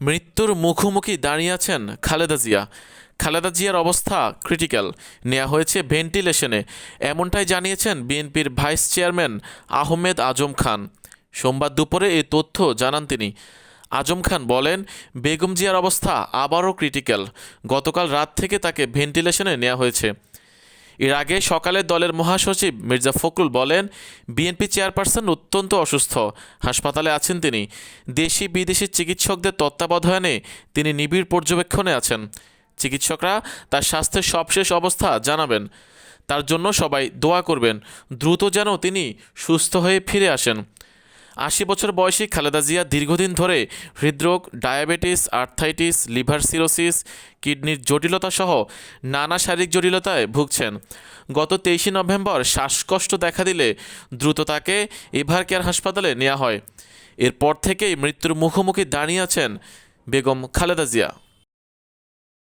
মৃত্যুর মুখোমুখি দাঁড়িয়ে আছেন খালেদা জিয়া। খালেদা জিয়ার অবস্থা ক্রিটিক্যাল নেওয়া হয়েছে ভেন্টিলেশনে এমনটাই জানিয়েছেন বিএনপির ভাইস চেয়ারম্যান আহমেদ আজম খান। সোমবার দুপুরে এই তথ্য জানান তিনি। আজম খান বলেন, বেগম জিয়ার অবস্থা আবারও ক্রিটিক্যাল গতকাল রাত থেকে তাকে ভেন্টিলেশনে নেওয়া হয়েছে। এর আগে সকালে দলের মহাসচিব মির্জা ফখরুল বলেন, বিএনপি চেয়ারপারসন অত্যন্ত অসুস্থ। হাসপাতালে আছেন তিনি। দেশি বিদেশি চিকিৎসকদের তত্ত্বাবধানে তিনি নিবিড় পর্যবেক্ষণে আছেন। চিকিৎসকরা তার স্বাস্থ্যের সবশেষ অবস্থা জানাবেন। তার জন্য সবাই দোয়া করবেন। দ্রুত যেন তিনি সুস্থ হয়ে ফিরে আসেন। আশি বছর বয়সী খালেদা জিয়া দীর্ঘদিন ধরে হৃদরোগ, ডায়াবেটিস, আর্থাইটিস, লিভার সিরোসিস, কিডনির জটিলতা সহ নানা শারীরিক জটিলতায় ভুগছেন। গত তেইশে নভেম্বর শ্বাসকষ্ট দেখা দিলে দ্রুত তাকে এভার কেয়ার হাসপাতালে নেওয়া হয়। এরপর থেকেই মৃত্যুর মুখোমুখি দাঁড়িয়ে আছেন বেগম খালেদা জিয়া।